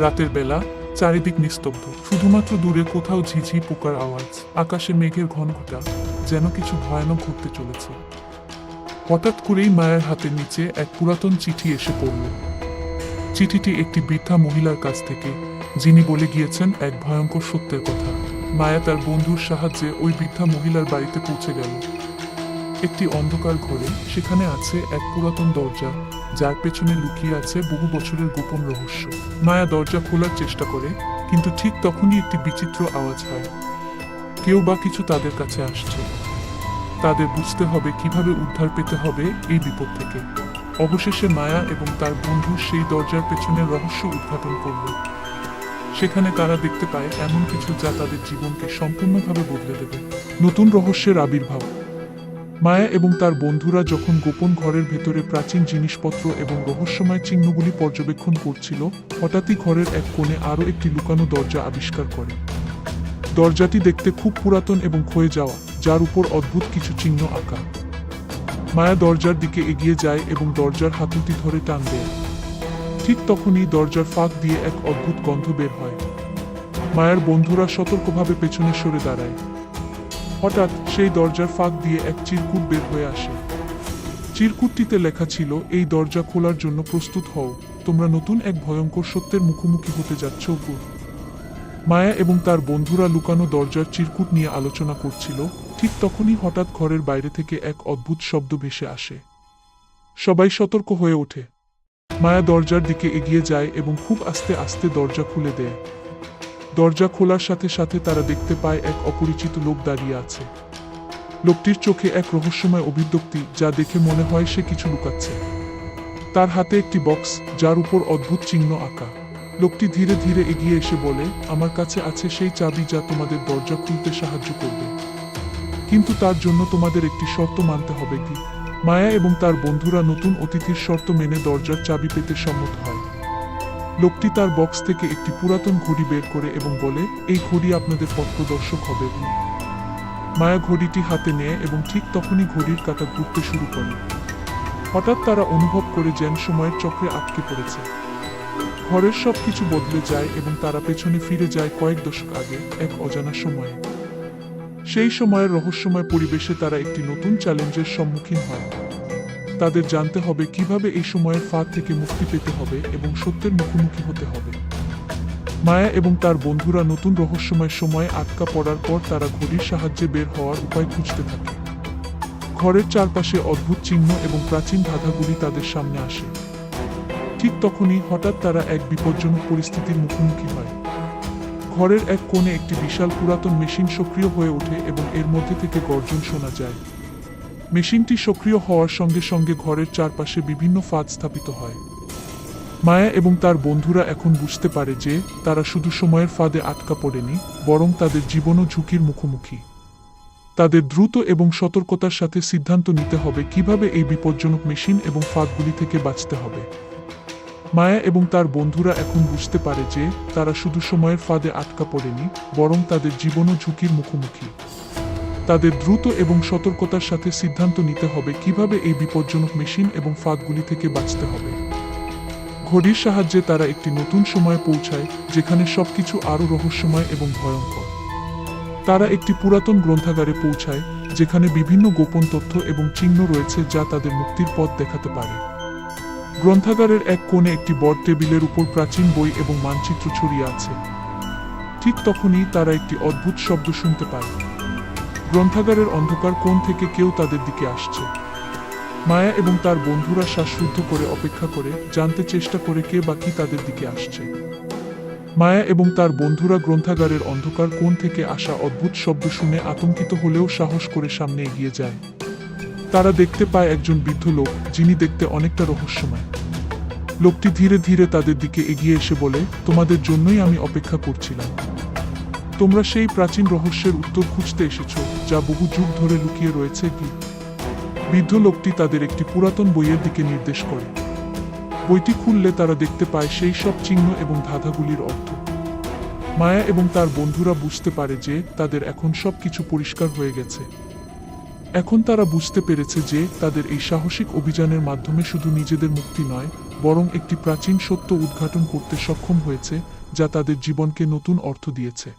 রাতের বেলা চারিদিক নিস্তব্ধ, শুধুমাত্র দূরে কোথাও ঝিঝি পোকার আওয়াজ, আকাশে মেঘের ঘন ঘটা যেন কিছু ভয়ানক ঘটতে চলেছে। হঠাৎ করেই মায়ের হাতের নিচে এক পুরাতন চিঠি এসে পড়ল। চিঠিটি একটি বৃদ্ধা মহিলার কাছ থেকে, যিনি বলে গিয়েছেন এক ভয়ঙ্কর সত্যের কথা। মায়া তার বন্ধুর সাহায্যে ওই বৃদ্ধা মহিলার বাড়িতে পৌঁছে গেল। একটি অন্ধকার ঘরে সেখানে আছে এক পুরাতন দরজা যার পেছনে লুকিয়ে আছে বহু বছরের গোপন রহস্য। মায়া দরজা খোলার চেষ্টা করে, কিন্তু ঠিক তখনই একটি বিচিত্র আওয়াজ হয়। কেউ বা কিছু তাদের কাছে আসছে। তাদের বুঝতে হবে কীভাবে উদ্ধার পেতে হবে এই বিপদ থেকে। অবশেষে মায়া এবং তার বন্ধু সেই দরজার পেছনে রহস্য উদ্ঘাটন করল। সেখানে তারা দেখতে পায়, এমন কিছু যা তাদের জীবনকে সম্পূর্ণভাবে বদলে দেবে। নতুন রহস্যের আবির্ভাব। মায়া এবং তার বন্ধুরা যখন গোপন ঘরের ভেতরে প্রাচীন জিনিসপত্র এবং রহস্যময় চিহ্নগুলি পর্যবেক্ষণ করছিল, হঠাৎই ঘরের এক কোণে আরও একটি লুকানো দরজা আবিষ্কার করে। দরজাটি দেখতে খুব পুরাতন এবং ক্ষয়ে যাওয়া, যার উপর অদ্ভুত কিছু চিহ্ন আঁকা। মায়া দরজার দিকে এগিয়ে যায় এবং দরজার হাতুটি ধরে টান দেয়। ঠিক তখনই দরজার ফাঁক দিয়ে এক অদ্ভুত গন্ধ বের হয়। মায়ার বন্ধুরা সতর্কভাবে পেছনে সরে দাঁড়ায়। হঠাৎ সেই দরজার ফাঁক দিয়ে এক চিরকুট বের হয়ে আসে। চিরকুটটিতে লেখা ছিল, এই দরজা খোলার জন্য প্রস্তুত হও। তোমরা নতুন এক ভয়ঙ্কর সত্যের মুখোমুখি হতে যাচ্ছ গুড মায়া এবং তার বন্ধুরা লুকানো দরজার চিরকুট নিয়ে আলোচনা করছিল। ঠিক তখনই হঠাৎ ঘরের বাইরে থেকে এক অদ্ভুত শব্দ ভেসে আসে। সবাই সতর্ক হয়ে ওঠে। মায়া দরজার দিকে এগিয়ে যায় এবং খুব আস্তে আস্তে দরজা খুলে দেয়। দরজা খোলার সাথে সাথে তারা দেখতে পায় এক অপরিচিত লোক দাঁড়িয়ে আছে। লোকটির চোখে এক রহস্যময় অভিব্যক্তি যা দেখে মনে হয় সে কিছু লুকাচ্ছে। তার হাতে একটি বক্স, যার উপর অদ্ভুত চিহ্ন আঁকা। লোকটি ধীরে ধীরে এগিয়ে এসে বলে, আমার কাছে আছে সেই চাবি যা তোমাদের দরজা খুলতে সাহায্য করবে। কিন্তু তার জন্য তোমাদের একটি শর্ত মানতে হবে কি? মায়া এবং তার বন্ধুরা নতুন অতিথির শর্ত মেনে দরজার চাবি পেতে সম্মত হয়। লোকটি তার বক্স থেকে একটি পুরাতন ঘড়ি বের করে এবং বলে, এই ঘড়ি আপনাদের পথপ্রদর্শক হবে। মায়া ঘড়িটি হাতে নেয় এবং ঠিক তখনই ঘড়ির কাঁটা ঘুরতে শুরু করে। হঠাৎ তারা অনুভব করে যেন সময়ের চক্রে আটকে পড়েছে। ঘরের সব কিছু বদলে যায় এবং তারা পেছনে ফিরে যায় কয়েক দশক আগে, এক অজানা সময়ে। সেই সময়ের রহস্যময় পরিবেশে তারা একটি নতুন চ্যালেঞ্জের সম্মুখীন হয়। তাদের জানতে হবে কীভাবে এই সময়ের ফাঁদ থেকে মুক্তি পেতে হবে এবং সত্যের মুখোমুখি হতে হবে। মায়া এবং তার বন্ধুরা নতুন রহস্যময় সময়ে আটকা পড়ার পর তারা ঘড়ির সাহায্যে বের হওয়ার উপায় খুঁজতে থাকে। ঘরের চারপাশে অদ্ভুত চিহ্ন এবং প্রাচীন ধাঁধাগুলি তাদের সামনে আসে। ঠিক তখনই হঠাৎ তারা এক বিপজ্জনক পরিস্থিতির মুখোমুখি হয়। ঘরের এক কোণে একটি বিশাল পুরাতন মেশিন সক্রিয় হয়ে ওঠে এবং এর মধ্যে থেকে গর্জন শোনা যায়। মেশিনটি সক্রিয় হওয়ার সঙ্গে সঙ্গে ঘরের চারপাশে বিভিন্ন ফাঁদ স্থাপিত হয়। মায়া এবং তার বন্ধুরা এখন বুঝতে পারে যে তারা শুধু সময়ের ফাঁদে আটকা পড়েনি, বরং তাদের জীবনও ঝুঁকির মুখোমুখি। তাদের দ্রুত এবং সতর্কতার সাথে সিদ্ধান্ত নিতে হবে কীভাবে এই বিপজ্জনক মেশিন এবং ফাঁদগুলি থেকে বাঁচতে হবে। মায়া এবং তার বন্ধুরা এখন বুঝতে পারে যে তারা শুধু সময়ের ফাঁদে আটকা পড়েনি, বরং তাদের জীবনও ঝুঁকির মুখোমুখি। তাদের দ্রুত এবং সতর্কতার সাথে সিদ্ধান্ত নিতে হবে কীভাবে এই বিপজ্জনক মেশিন এবং ফাঁদগুলি থেকে বাঁচতে হবে। ঘড়ির সাহায্যে তারা একটি নতুন সময়ে পৌঁছায়, যেখানে সবকিছু আরও রহস্যময় এবং ভয়ঙ্কর। তারা একটি পুরাতন গ্রন্থাগারে পৌঁছায়, যেখানে বিভিন্ন গোপন তথ্য এবং চিহ্ন রয়েছে যা তাদের মুক্তির পথ দেখাতে পারে। গ্রন্থাগারের এক কোণে একটি বড় টেবিলের উপর প্রাচীন বই এবং মানচিত্র ছড়িয়ে আছে। ঠিক তখনই তারা একটি অদ্ভুত শব্দ শুনতে পায়। গ্রন্থাগারের অন্ধকার কোণ থেকে কেউ তাদের দিকে আসছে। মায়া এবং তার বন্ধুরা শ্বাসরুদ্ধ করে অপেক্ষা করে, জানতে চেষ্টা করে কে বা কি তাদের দিকে আসছে। মায়া এবং তার বন্ধুরা গ্রন্থাগারের অন্ধকার কোণ থেকে আসা অদ্ভুত শব্দ শুনে আতঙ্কিত হলেও সাহস করে সামনে এগিয়ে যায়। তারা দেখতে পায় একজন বৃদ্ধ লোক, যিনি দেখতে অনেকটা রহস্যময়। লোকটি ধীরে ধীরে তাদের দিকে এগিয়ে এসে বলে, তোমাদের জন্যই আমি অপেক্ষা করছিলাম। তোমরা সেই প্রাচীন রহস্যের উত্তর খুঁজতে এসেছ, যা বহু যুগ ধরে লুকিয়ে রয়েছে কি বৃদ্ধ লোকটি তাদের একটি পুরাতন বইয়ের দিকে নির্দেশ করে। বইটি খুললে তারা দেখতে পায় সেই সব চিহ্ন এবং ধাঁধাগুলির অর্থ। মায়া এবং তার বন্ধুরা বুঝতে পারে যে তাদের এখন সবকিছু পরিষ্কার হয়ে গেছে। এখন তারা বুঝতে পেরেছে যে তাদের এই সাহসিক অভিযানের মাধ্যমে শুধু নিজেদের মুক্তি নয়, বরং একটি প্রাচীন সত্য উদ্ঘাটন করতে সক্ষম হয়েছে, যা তাদের জীবনকে নতুন অর্থ দিয়েছে।